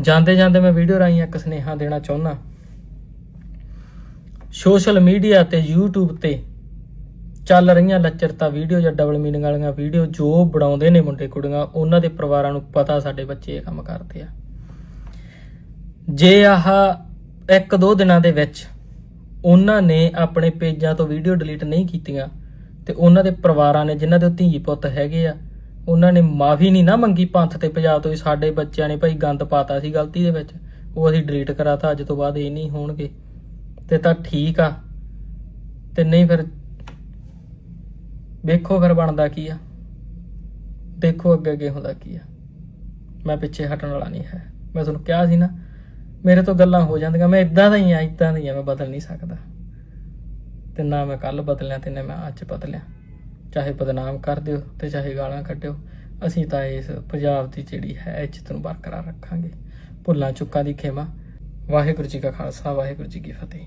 ਜਾਂਦੇ ਜਾਂਦੇ ਮੈਂ ਵੀਡੀਓ ਰਾਹੀਂ ਇੱਕ ਸੁਨੇਹਾ ਦੇਣਾ ਚਾਹੁੰਦਾ। ਸੋਸ਼ਲ ਮੀਡੀਆ ਤੇ YouTube ਤੇ ਚੱਲ ਰਹੀਆਂ ਲੱਚਰਤਾ ਵੀਡੀਓ ਜਾਂ ਡਬਲ ਮੀਨਿੰਗ ਵਾਲੀਆਂ ਵੀਡੀਓ ਜੋ ਬਣਾਉਂਦੇ ਨੇ ਮੁੰਡੇ ਕੁੜੀਆਂ, ਉਹਨਾਂ ਦੇ ਪਰਿਵਾਰਾਂ ਨੂੰ ਪਤਾ ਸਾਡੇ ਬੱਚੇ ਇਹ ਕੰਮ ਕਰਦੇ ਆ। ਜੇ ਆਹ ਇੱਕ ਦੋ ਦਿਨਾਂ ਦੇ ਵਿੱਚ ਉਹਨਾਂ ਨੇ ਆਪਣੇ ਪੇਜਾਂ ਤੋਂ ਵੀਡੀਓ ਡਿਲੀਟ ਨਹੀਂ ਕੀਤੀਆਂ ਤੇ ਉਹਨਾਂ ਦੇ ਪਰਿਵਾਰਾਂ ਨੇ ਜਿਨ੍ਹਾਂ ਦੇ ਧੀ ਪੁੱਤ ਹੈਗੇ ਆ ਉਹਨਾਂ ਨੇ ਮਾਫੀ ਨਹੀਂ ਨਾ ਮੰਗੀ ਪੰਥ ਤੇ ਪੰਜਾਬ ਤੋਂ ਵੀ ਸਾਡੇ ਬੱਚਿਆਂ ਨੇ ਭਾਈ ਗੰਦ ਪਾਤਾ ਸੀ ਗਲਤੀ ਦੇ ਵਿੱਚ। ਉਹ ਅਸੀਂ ਡਿਲੀਟ ਕਰਾਤਾ, ਅੱਜ ਤੋਂ ਬਾਅਦ ਇਹ ਨਹੀਂ ਹੋਣਗੇ। ਤੇ ਤਾਂ ਠੀਕ ਆ। ਤੇ ਨਹੀਂ ਫਿਰ ਵੇਖੋ ਫਿਰ ਬਣਦਾ ਕੀ ਆ। ਦੇਖੋ ਅੱਗੇ ਅੱਗੇ ਹੁੰਦਾ ਕੀ ਆ। ਮੈਂ ਪਿੱਛੇ ਹਟਣ ਵਾਲਾ ਨਹੀਂ ਹੈ। ਮੈਂ ਤੁਹਾਨੂੰ ਕਿਹਾ ਸੀ ਨਾ, ਮੇਰੇ ਤੋਂ ਗੱਲਾਂ ਹੋ ਜਾਂਦੀਆਂ। ਮੈਂ ਇਦਾਂ ਦਾ ਹੀ ਆ ਇਦਾਂ ਦਾ ਹੀ ਆ। ਮੈਂ ਬਦਲ ਨਹੀਂ ਸਕਦਾ। ਤੇ ਨਾ ਮੈਂ ਕੱਲ ਬਦਲਿਆ ਤੇ ਨਾ ਮੈਂ ਅੱਜ ਬਦਲਿਆ। ਚਾਹੇ ਬਦਨਾਮ ਕਰ ਦਿਓ ਤੇ ਚਾਹੇ ਗਾਲਾਂ ਕੱਢਿਓ, ਅਸੀਂ ਤਾਂ ਇਸ ਪੰਜਾਬ ਦੀ ਜਿਹੜੀ ਹੈ ਇੱਜ਼ਤ ਨੂੰ ਬਰਕਰਾਰ ਰੱਖਾਂਗੇ। ਭੁੱਲਾਂ ਚੁੱਕਾਂ ਦੀ ਖੇਮਾ। ਵਾਹਿਗੁਰੂ ਜੀ ਕਾ ਖਾਲਸਾ, ਵਾਹਿਗੁਰੂ ਜੀ ਕੀ ਫਤਿਹ।